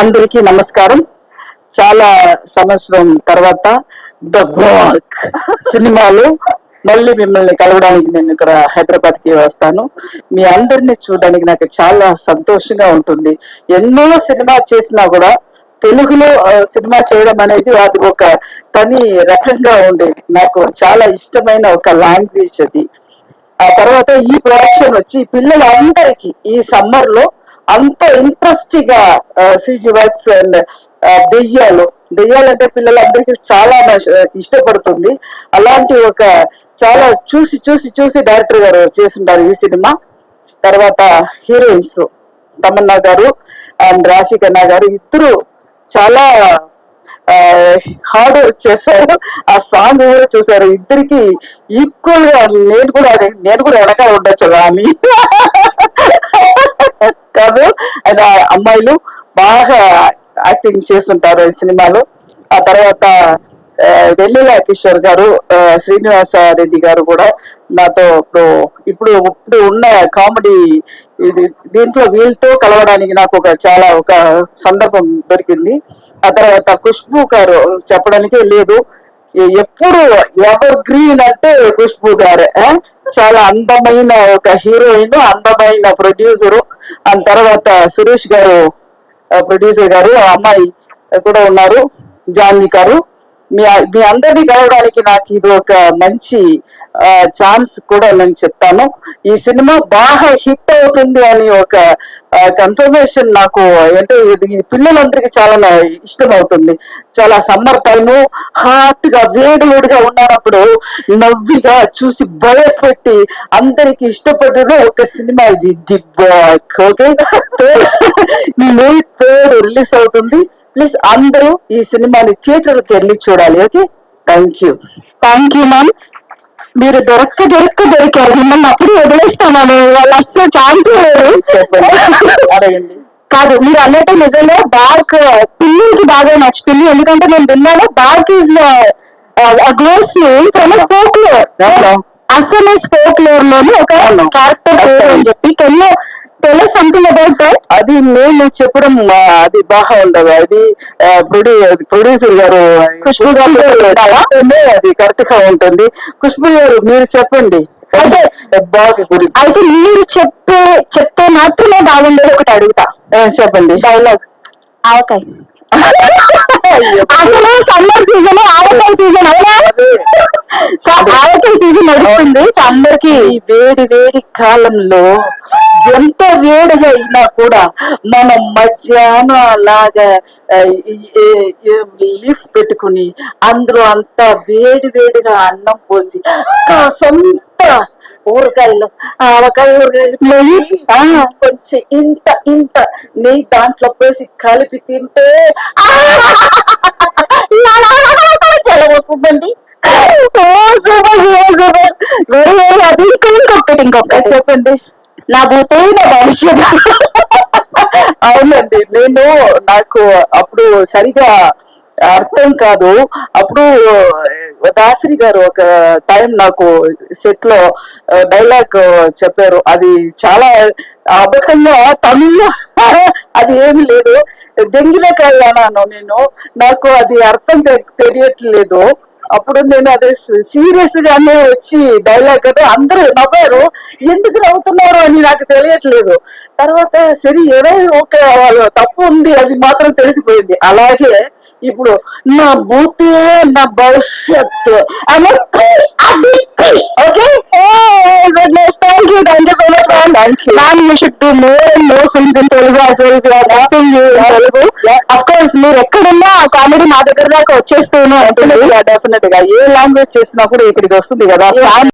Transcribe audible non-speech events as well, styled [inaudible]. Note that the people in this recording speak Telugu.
అందరికీ నమస్కారం. చాలా సంవత్సరం తర్వాత ద బ్లాక్ సినిమాలు మళ్ళీ మిమ్మల్ని కలవడానికి నేను ఇక్కడ హైదరాబాద్కి వస్తాను. మీ అందరిని చూడడానికి నాకు చాలా సంతోషంగా ఉంటుంది. ఎన్నో సినిమా చేసినా కూడా తెలుగులో సినిమా చేయడం అనేది అది ఒక తని రకంగా ఉండేది నాకు చాలా ఇష్టమైన ఒక లాంగ్వేజ్ అది. ఆ తర్వాత ఈ ప్రొడక్షన్ వచ్చి పిల్లలందరికీ ఈ సమ్మర్లో అంత ఇంట్రెస్ట్గా సిజి వర్క్స్ అండ్ దెయ్యాలు దెయ్యాలంటే పిల్లలందరికీ చాలా ఇష్టపడుతుంది. అలాంటి ఒక చాలా చూసి చూసి చూసి డైరెక్టర్ గారు చేసింటారు ఈ సినిమా. తర్వాత హీరోయిన్స్ తమన్నా గారు అండ్ రాశికన్నా గారు ఇద్దరు చాలా హార్డ్ వర్క్ చేశారు. ఆ సాంగ్ కూడా చూసారు ఇద్దరికి ఈక్వల్గా నేను కూడా నేను కూడా వెనకాల ఉండొచ్చు అని కాదు అది ఆ అమ్మాయిలు బాగా యాక్టింగ్ చేస్తుంటారు ఈ సినిమాలో. ఆ తర్వాత ఆ, కిషోర్ గారు శ్రీనివాస రెడ్డి గారు కూడా నాతో ఇప్పుడు ఇప్పుడు ఇప్పుడు ఉన్న కామెడీ ఇది దీంట్లో వీళ్ళతో కలవడానికి నాకు ఒక చాలా ఒక సందర్భం దొరికింది. ఆ తర్వాత ఖుష్బు గారు చెప్పడానికే లేదు. ఎప్పుడు ఎవర్ గ్రీన్ అంటే ఖుష్బు గారే చాలా అందమైన ఒక హీరోయిన్ అందమైన ప్రొడ్యూసరు. ఆ తర్వాత సురేష్ గారు ప్రొడ్యూసర్ గారు ఆ అమ్మాయి కూడా ఉన్నారు జాన్వి గారు. మీ మీ అందరినీ కలవడానికి నాకు ఇది ఒక మంచి ఛాన్స్ కూడా నేను చెప్తాను. ఈ సినిమా బాగా హిట్ అవుతుంది అని ఒక కన్ఫర్మేషన్ నాకు అంటే ఇది పిల్లలందరికీ చాలా ఇష్టం అవుతుంది. చాలా సమ్మర్ టైము హాట్గా వేడి వేడిగా ఉన్నప్పుడు నవ్విగా చూసి భయపెట్టి అందరికి ఇష్టపడిన ఒక సినిమా ఇది. The Baak okay? May third release అవుతుంది. ప్లీజ్ అందరూ ఈ సినిమాని థియేటర్కి వెళ్ళి చూడాలి okay? Thank you thank you ma'am మీరు దొరక్క దొరక్క దొరికారు. మిమ్మల్ని అప్పుడు వదిలేస్తాను వాళ్ళు అసలు ఛాన్స్ లేదు. చెప్పండి. అడగండి. కాదు మీరు అన్నట్టు నిజంగా బాగ్ పిల్లలకి బాగా నచ్చుతుంది. ఎందుకంటే నేను విన్నాను Baak is gloss from folk అవును. అసలు ఫోక్ లోర్లోని ఒక. క్యారెక్టర్ అని చెప్పి can tell something about that అది నేను చెప్పడం అది బాగా ఉండదు. అది ప్రొడ్యూ ప్రొడ్యూసర్ గారు ఖుష్బు గారు అది కరెక్ట్గా ఉంటుంది. ఖుష్బు గారు మీరు చెప్పండి. గురించి. అయితే మీరు చెప్పే చెప్తే మాత్రమే బాగుండేది ఒకటి అడుగుతా. చెప్పండి. డైలాగ్ ఆవకాయ. అసలు సమ్మర్ సీజన్ ఆవకాయ సీజన్ అవునా? సీజన్ నడుస్తుంది. అందరికి ఈ వేడి వేడి కాలంలో ఎంత వేడిగా అయినా కూడా మనం మధ్యాహ్నం అలాగా లీఫ్ పెట్టుకుని అందులో అంత వేడి వేడిగా అన్నం పోసి కాసంత ఊరగాయలు ఆవకాయ ఆ, కొంచెం ఇంత ఇంత నెయ్యి దాంట్లో పోసి కలిపి తింటే [laughs] చాలా వస్తుందండి వెరీ వెరీ అది ఇంకొకటి ఇంకొకటి చెప్పండి. నా భూతైన భవిష్యత్ అవునండి నేను నాకు అప్పుడు సరిగా అర్థం కాదు. అప్పుడు దాసరి గారు ఒక టైం నాకు సెట్లో డైలాగ్ చెప్పారు. అది చాలా అబద్ధంగా తమిళ్ళో [laughs] అది ఏమి లేదు. దెంగిలకాయ అన్నాను నేను. నాకు అది అర్థం తెలియట్లేదు. అప్పుడు నేను అదే సీరియస్ గానే వచ్చి డైలాగ్ అంటే అందరూ నవ్వారు. ఎందుకు నవ్వుతున్నారు అని నాకు తెలియట్లేదు. తర్వాత సరే ఏదో ఒక తప్పు ఉంది అది మాత్రం తెలిసిపోయింది. అలాగే ఇప్పుడు నా భూతే నా భవిష్యత్ okay? Goodness thank you thank you so much ma'am. Thank you. ma'am you should do more and more films in Telugu as Telugu of course మీరు ఎక్కడున్నా కామెడీ మా దగ్గర దాకా వచ్చేస్తూనే ఉంటుంది. డెఫినెట్గా ఏ లాంగ్వేజ్ చేసినా కూడా ఇక్కడికి వస్తుంది కదా.